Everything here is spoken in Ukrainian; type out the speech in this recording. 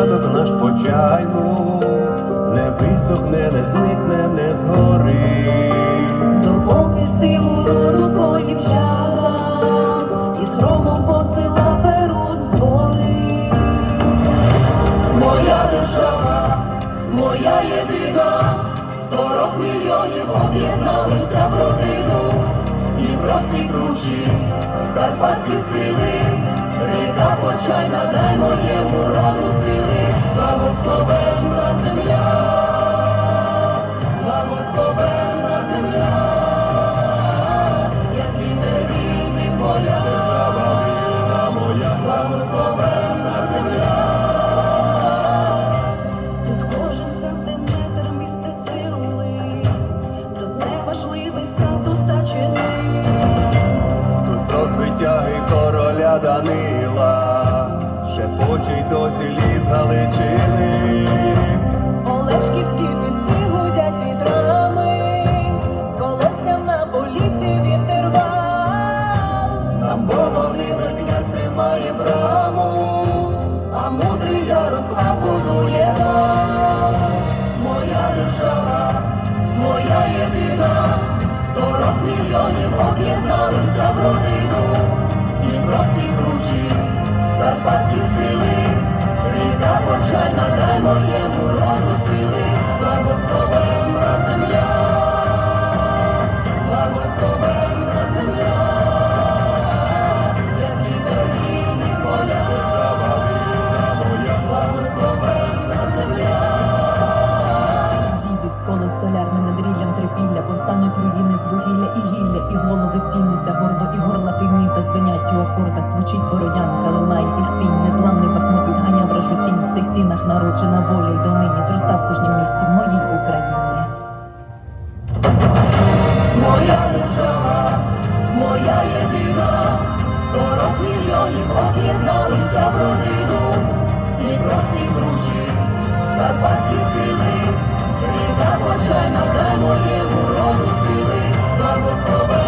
початок наш почайну не висохне, не зникне, не згорить. Допоки силу роду своїм чадам, і з громом посила перуть збори. Моя держава, моя єдина, сорок мільйонів об'єдналися в родину. Дніпровські кручі, карпатські схили, ріка надай моєму роду сили, благословенна Данила, шепоче й досі ліс Галичини. Голови здіймуться гордо, і горла півнів задзвенять у акордах, звучить бородянка, лунає ірпінь, незламний бахмут відганяв рашутінь, в цих стінах народжена воля й донині. Зростав в кожнім місті в моїй Україні. Моя держава, моя єдина, сорок мільйонів об'єдналися в родину. Дніпровські кручі, карпатські схили, ріка почайна, дай моєму роду сили, благословенна